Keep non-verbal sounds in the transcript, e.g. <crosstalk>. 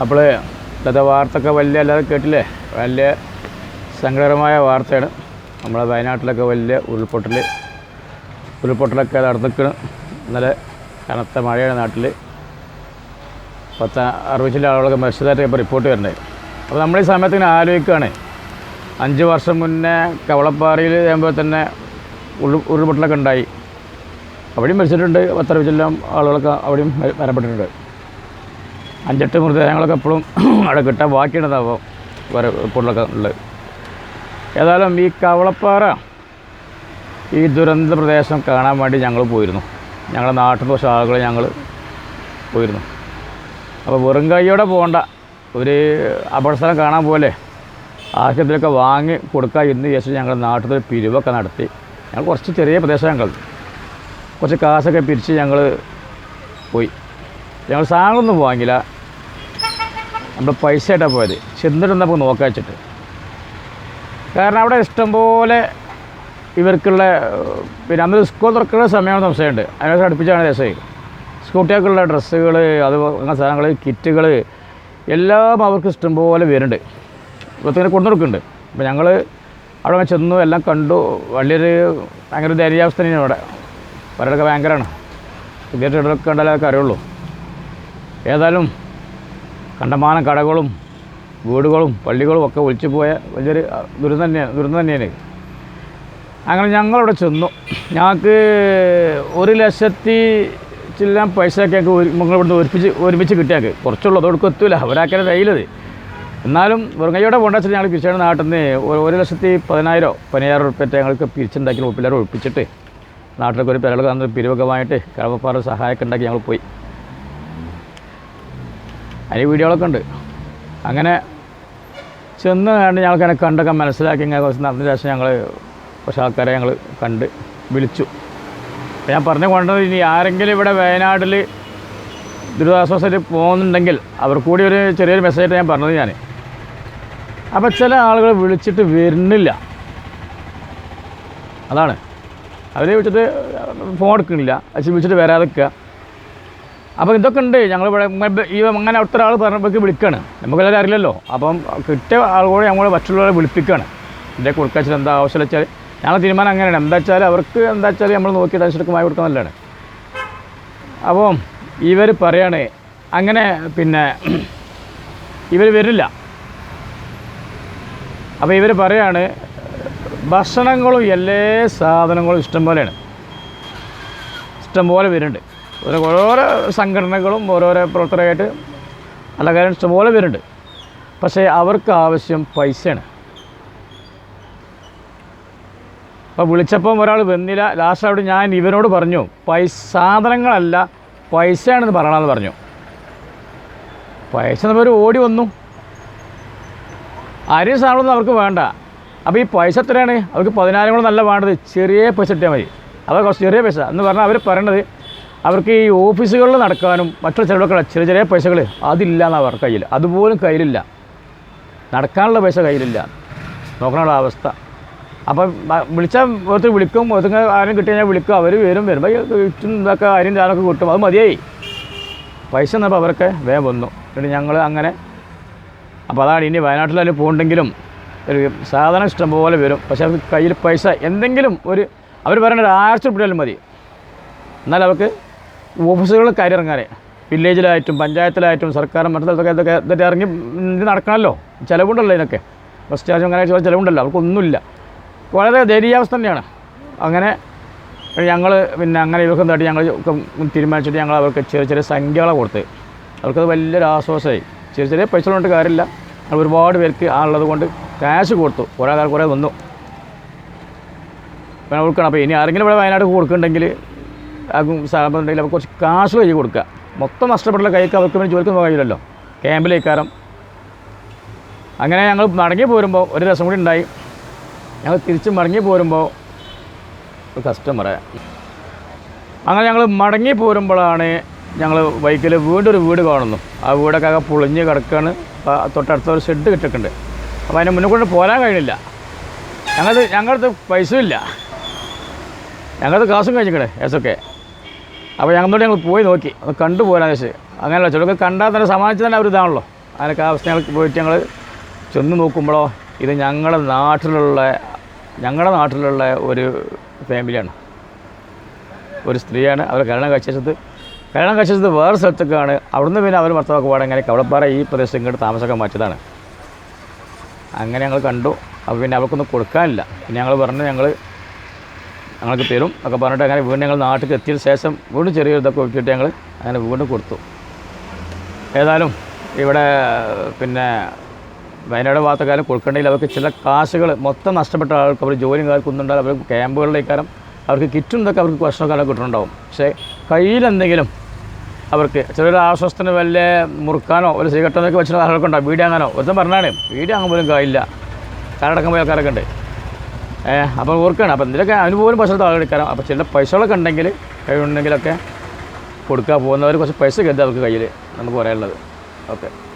അപ്പോൾ ഇന്നത്തെ വാർത്തൊക്കെ വലിയ അല്ലാതെ കേട്ടില്ലേ? വലിയ സങ്കടകരമായ വാർത്തയാണ്. നമ്മളെ വയനാട്ടിലൊക്കെ വലിയ ഉരുൾപൊട്ടൽ ഉരുൾപൊട്ടലൊക്കെ നടന്നിക്കണം ഇന്നലെ കനത്ത മഴയാണ് നാട്ടിൽ പത്ത് അറുപത് ചില ആളുകളൊക്കെ മരിച്ചതായിട്ട് ഇപ്പോൾ റിപ്പോർട്ട് വരുന്നത് അപ്പോൾ നമ്മൾ ഈ സമയത്ത് ഇങ്ങനെ ആലോചിക്കുകയാണ്. അഞ്ച് വർഷം മുന്നേ കവളപ്പാറയിൽ ചെയ്യുമ്പോൾ തന്നെ ഉരുൾ ഉരുൾപൊട്ടലൊക്കെ ഉണ്ടായി. അവിടെയും മരിച്ചിട്ടുണ്ട് പത്തറുപത് ചില ആളുകളൊക്കെ അവിടെയും മരപ്പെട്ടിട്ടുണ്ട് അഞ്ചെട്ട് മൃതദേഹങ്ങളൊക്കെ എപ്പോഴും <clears throat> അവിടെ കിട്ടാൻ ബാക്കിയുണ്ടാവും വേറെ പൊള്ളൊക്കെ ഉള്ളത് ഏതായാലും ഈ കവളപ്പാറ ഈ ദുരന്ത പ്രദേശം കാണാൻ വേണ്ടി ഞങ്ങൾ പോയിരുന്നു. ഞങ്ങളുടെ നാട്ടിൽ കുറച്ച് ആളുകൾ ഞങ്ങൾ പോയിരുന്നു. അപ്പോൾ വെറും കൈയോടെ പോകണ്ട ഒരു അപകടസ്ഥലം കാണാൻ പോലെ. ആശുപത്രിയൊക്കെ വാങ്ങി കൊടുക്കാൻ ഇന്ന് ശേഷം ഞങ്ങളുടെ നാട്ടിൽ പിരിവൊക്കെ നടത്തി. ഞങ്ങൾ കുറച്ച് ചെറിയ പ്രദേശം ഞങ്ങൾ കുറച്ച് കാശൊക്കെ പിരിച്ച് ഞങ്ങൾ പോയി. ഞങ്ങൾ സാധനങ്ങളൊന്നും വാങ്ങില്ല നമ്മൾ പൈസ ആയിട്ടാണ് പോയത് ചെന്നിട്ട് നമുക്ക് നോക്കാൻ വെച്ചിട്ട്. കാരണം അവിടെ ഇഷ്ടംപോലെ ഇവർക്കുള്ള പിന്നെ അന്ന് സ്കൂൾ തുറക്കുന്ന സമയമാണ് സംശയമുണ്ട്. അതിനെ അടുപ്പിച്ചാണ് രസമായി സ്കൂട്ടികൾക്കുള്ള ഡ്രസ്സുകൾ അത് അങ്ങനെ സാധനങ്ങൾ കിറ്റുകൾ എല്ലാം അവർക്ക് ഇഷ്ടംപോലെ വരുന്നുണ്ട് ഇവത്തിങ്ങനെ കൊണ്ടു കൊടുക്കുന്നുണ്ട്. അപ്പോൾ ഞങ്ങൾ അവിടെ ചെന്നു എല്ലാം കണ്ടു. വലിയൊരു ഭയങ്കര ദയനീയാവസ്ഥ തന്നെയാണ് അവിടെ അവരുടെയൊക്കെ ഭയങ്കരമാണ്. പുതിയ ഇടലൊക്കെ കണ്ടാലേ അതൊക്കെ അറിയുള്ളൂ. ഏതായാലും കണ്ടമാനം കടകളും വീടുകളും പള്ളികളും ഒക്കെ ഒലിച്ചു പോയ വലിയൊരു ദുരന്തം തന്നെയാണ് ദുരന്തം തന്നെയാണ്. അങ്ങനെ ഞങ്ങളവിടെ ചെന്നു. ഞങ്ങൾക്ക് ഒരു ലക്ഷത്തി ചില്ലാൻ പൈസയൊക്കെ ഞങ്ങൾക്ക് ഇവിടുന്ന് ഒരുമിച്ച് ഒരുമിച്ച് കിട്ടിയാൽ കുറച്ചുള്ളൂ അതോടൊക്കെ എത്തൂല. അവരാക്കാൻ കയ്യിലത്. എന്നാലും വെറുങ്ങയോടെ പോകേണ്ട വെച്ചാൽ ഞങ്ങൾ പിരിച്ചാണ് നാട്ടിൽ നിന്ന് ഒരു- ലക്ഷത്തി പതിനായിരോ പതിനായിരം ഉറുപ്പ്യറ്റ ഞങ്ങൾക്ക് പിരിച്ചുണ്ടാക്കി ഉപ്പില്ലാരും ഒഴിപ്പിച്ചിട്ട് നാട്ടിലൊക്കെ ഒരു തന്ന പിരിവൊക്കെ വാങ്ങിയിട്ട് കടവപ്പാറ സഹായമൊക്കെ ഉണ്ടാക്കി ഞങ്ങൾ പോയി. അതിന് വീഡിയോകളൊക്കെ ഉണ്ട്. അങ്ങനെ ചെന്ന് കണ്ട് ഞങ്ങൾക്ക് കണ്ടൊക്കെ മനസ്സിലാക്കി ഇങ്ങനെ കുറച്ച് നടന്ന ശേഷം ഞങ്ങൾ കുറച്ച് ആൾക്കാരെ ഞങ്ങൾ കണ്ട് വിളിച്ചു. ഞാൻ പറഞ്ഞു കൊണ്ടത് ഇനി ആരെങ്കിലും ഇവിടെ വയനാട്ടിൽ ദുരിതാശ്വാസത്തിൽ പോകുന്നുണ്ടെങ്കിൽ അവർ കൂടി ഒരു ചെറിയൊരു മെസ്സേജ് ഞാൻ പറഞ്ഞത് ഞാൻ അപ്പോൾ ചില ആളുകൾ വിളിച്ചിട്ട് വരുന്നില്ല. അതാണ്. അവരെ വിളിച്ചിട്ട് ഫോൺ എടുക്കുന്നില്ല. അച്ഛൻ വിളിച്ചിട്ട് വരാതെ നിൽക്കുക. അപ്പോൾ ഇതൊക്കെ ഉണ്ട്. ഇങ്ങനെ ഈ അങ്ങനെ ഒത്തിരി ഒരാൾ പറഞ്ഞപ്പോഴേക്ക് വിളിക്കുകയാണ് നമുക്കെല്ലാവരും അറിയില്ലല്ലോ. അപ്പം കിട്ടിയ ആളുകൂടെ ഞങ്ങൾ മറ്റുള്ളവരെ വിളിപ്പിക്കുകയാണ് ഇതിന്റെ കൊടുക്കാച്ചാൽ എന്താ ആവശ്യം വെച്ചാൽ ഞങ്ങൾ തീരുമാനം അങ്ങനെയാണ്. എന്താ വെച്ചാൽ അവർക്ക് എന്താ വെച്ചാൽ നമ്മൾ നോക്കി ടെൻഷനൊക്കെ വാങ്ങി കൊടുക്കാൻ നല്ലതാണ്. അപ്പം ഇവർ പറയാണ് അങ്ങനെ പിന്നെ ഇവർ വരില്ല. അപ്പോൾ ഇവർ പറയാണ് ഭക്ഷണങ്ങളും എല്ലാ സാധനങ്ങളും ഇഷ്ടം പോലെയാണ്. ഇഷ്ടംപോലെ വരുന്നുണ്ട്. ഓരോ ഓരോരോ സംഘടനകളും ഓരോരോ പ്രവർത്തകരായിട്ട് നല്ല കാര്യം ഇഷ്ടംപോലെ വരുന്നുണ്ട് പക്ഷേ അവർക്ക് ആവശ്യം പൈസയാണ്. അപ്പോൾ വിളിച്ചപ്പം ഒരാൾ വന്നില്ല. ലാസ്റ്റ് അവിടെ ഞാൻ ഇവനോട് പറഞ്ഞു പൈസ സാധനങ്ങളല്ല പൈസയാണെന്ന് പറയണമെന്ന് പറഞ്ഞു. പൈസ എന്നവർ ഓടി വന്നു. അരിയും സാധനമൊന്നും അവർക്ക് വേണ്ട. അപ്പോൾ ഈ പൈസ എത്രയാണ്? അവർക്ക് പതിനായിരം കൂടെ നല്ല വേണ്ടത് ചെറിയ പൈസ ഇട്ടാൽ മതി. കുറച്ച് ചെറിയ പൈസ. എന്ന് പറഞ്ഞാൽ അവർ പറയണത് അവർക്ക് ഈ ഓഫീസുകളിൽ നടക്കാനും മറ്റുള്ള ചിലവൊക്കെ ചെറിയ ചെറിയ പൈസകൾ അതില്ല എന്നാണ് അവർക്ക് കയ്യിൽ. അതുപോലും കയ്യിലില്ല. നടക്കാനുള്ള പൈസ കയ്യിലില്ല. നോക്കാനുള്ള അവസ്ഥ. അപ്പം വിളിച്ചാൽ ഓരോരുത്തർ വിളിക്കും ഓരോരുത്തർ ആരും കിട്ടി കഴിഞ്ഞാൽ വിളിക്കും അവർ വരും വരുമ്പോൾ ചുറ്റും ഇതൊക്കെ ആരും ചാനൊക്കെ കിട്ടും അത് മതിയായി. പൈസ എന്നപ്പോൾ അവരൊക്കെ വേഗം വന്നു. എന്നിട്ട് ഞങ്ങൾ അങ്ങനെ അപ്പോൾ അതാണ് ഇനി വയനാട്ടിലും പോകുന്നുണ്ടെങ്കിലും ഒരു സാധനം ഇഷ്ടംപോലെ വരും. പക്ഷേ അവർക്ക് കയ്യിൽ പൈസ എന്തെങ്കിലും ഒരു അവർ പറയുന്ന ഒരു ആയിരത്തി രൂപയാലും മതി. എന്നാൽ അവർക്ക് ഓഫീസുകളിൽ കയറി ഇറങ്ങാനേ വില്ലേജിലായിട്ടും പഞ്ചായത്തിലായിട്ടും സർക്കാർ മറ്റു സ്ഥലത്തൊക്കെ ഇതൊക്കെ ഇതൊക്കെ ഇറങ്ങി ഇത് നടക്കണമല്ലോ. ചിലവുണ്ടല്ലോ ഇതിനൊക്കെ. ബസ് ചാർജ് അങ്ങനെ ചിലവുണ്ടല്ലോ. അവർക്കൊന്നുമില്ല. വളരെ ദയനീയാവസ്ഥ തന്നെയാണ്. അങ്ങനെ ഞങ്ങൾ പിന്നെ അങ്ങനെ ഇവർക്ക് തട്ടി ഞങ്ങൾ തീരുമാനിച്ചിട്ട് ഞങ്ങൾ അവർക്ക് ചെറിയ ചെറിയ സംഖ്യകളെ കൊടുത്ത്. അവർക്കത് വലിയൊരു ആശ്വാസമായി. ചെറിയ ചെറിയ പൈസ കൊണ്ട് കാര്യമില്ല. ഒരുപാട് പേർക്ക് ആളുള്ളത് കൊണ്ട് ക്യാഷ് കൊടുത്തു. ആൾക്കാർ കുറേ വന്നു. പിന്നെ കൊടുക്കണം അപ്പോൾ ഇനി ആരെങ്കിലും ഇവിടെ വയനാട് കൊടുക്കുന്നുണ്ടെങ്കിൽ സാധനം ഉണ്ടെങ്കിൽ അവർക്ക് കുറച്ച് കാശ് കൈ കൊടുക്കുക. മൊത്തം നഷ്ടപ്പെട്ടുള്ള കൈക്ക് അവർക്ക് വേണ്ടി ജോലിക്ക് കഴിയില്ലല്ലോ. ക്യാമ്പിലേക്കാരം. അങ്ങനെ ഞങ്ങൾ മടങ്ങി പോരുമ്പോൾ ഒരു രസം കൂടി ഉണ്ടായി. ഞങ്ങൾ തിരിച്ച് മടങ്ങി പോരുമ്പോൾ ഒരു കസ്റ്റമറെ അങ്ങനെ ഞങ്ങൾ മടങ്ങി പോരുമ്പോഴാണ് ഞങ്ങൾ ബൈക്കിൽ വീണ്ടൊരു വീട് കാണുന്നു. ആ വീടൊക്കെ ആകെ പൊളിഞ്ഞ് കിടക്കുകയാണ് തൊട്ടടുത്ത ഒരു ഷെഡ് കിട്ടിയിട്ടുണ്ട്. അപ്പോൾ അതിന് മുന്നേ കൊണ്ട് പോരാൻ കഴിയുന്നില്ല. ഞങ്ങളത് ഞങ്ങളുടെ പൈസ ഇല്ല. ഞങ്ങളത് കാശും കഴിഞ്ഞിക്കണേ ഏസൊക്കെ അപ്പോൾ ഞങ്ങളോട് ഞങ്ങൾ പോയി നോക്കി. അത് കണ്ടു പോരാൻ വെച്ച് അങ്ങനെയല്ല ചിലർക്ക് കണ്ടാൽ തന്നെ സമാനിച്ച് തന്നെ അവരിതാണല്ലോ അതിനൊക്കെ അവസ്ഥ ഞങ്ങൾ പോയിട്ട് ഞങ്ങൾ ചെന്ന് നോക്കുമ്പോഴോ ഇത് ഞങ്ങളുടെ നാട്ടിലുള്ള ഞങ്ങളുടെ നാട്ടിലുള്ള ഒരു ഫാമിലിയാണ്. ഒരു സ്ത്രീയാണ്. അവർ കല്യാണം കഴിച്ചത് കല്യാണം കഴിച്ചത് വേറെ സ്ഥലത്തേക്കാണ് അവിടുന്ന് പിന്നെ അവർ ഭർത്താവൊക്കെ പാടെങ്ങനെ കവളപ്പാറ ഈ പ്രദേശം ഇങ്ങോട്ട് താമസമൊക്കെ മാറ്റിയതാണ്. അങ്ങനെ ഞങ്ങൾ കണ്ടു. അപ്പോൾ പിന്നെ അവർക്കൊന്നും കൊടുക്കാനില്ല. പിന്നെ ഞങ്ങൾ പറഞ്ഞു ഞങ്ങൾ ഞങ്ങൾക്ക് തരും ഒക്കെ പറഞ്ഞിട്ട് അങ്ങനെ വീണ്ടും ഞങ്ങൾ നാട്ടിൽ എത്തിയ ശേഷം വീണ്ടും ചെറിയൊരു ഇതൊക്കെ നോക്കിയിട്ട് ഞങ്ങൾ അങ്ങനെ വീണ്ടും കൊടുത്തു. ഏതായാലും ഇവിടെ പിന്നെ വയനാട് ഭാഗത്തൊക്കെ കൊടുക്കേണ്ടതിൽ അവർക്ക് ചില കാശുകൾ മൊത്തം നഷ്ടപ്പെട്ട ആൾക്ക് അവർ ജോലിയും കാലത്തൊന്നുണ്ടാവും അവർ ക്യാമ്പുകളിലേക്കാരം അവർക്ക് കിറ്റും ഇതൊക്കെ അവർക്ക് ഭക്ഷണക്കാലം കിട്ടുന്നുണ്ടാവും. പക്ഷേ കയ്യിലെന്തെങ്കിലും അവർക്ക് ചെറിയൊരു ആശ്വാസത്തിന് വല്ല മുറുക്കാനോ ഒരു സിഗരറ്റൊക്കെ വെച്ചിട്ട് ആളുകൾക്ക് ഉണ്ടാവും വീട് വാങ്ങാനോ. ഒരുത്തം പറഞ്ഞാണ്. വീട് വാങ്ങാൻ പോലും കായില്ല. കാരടക്കം പോയ ആൾക്കാരൊക്കെ ഉണ്ട്. അപ്പോൾ ഓർക്കുകയാണ് അപ്പോൾ എന്തിനൊക്കെ അതിന് പോലും പൈസ ആളെടുക്കാം അപ്പോൾ ചില പൈസകളൊക്കെ ഉണ്ടെങ്കിൽ കഴിവുണ്ടെങ്കിലൊക്കെ കൊടുക്കുക പോകുന്നവർ കുറച്ച് പൈസ കരുതുക അവർക്ക് കയ്യിൽ. നമുക്ക് പറയാനുള്ളത്. ഓക്കെ.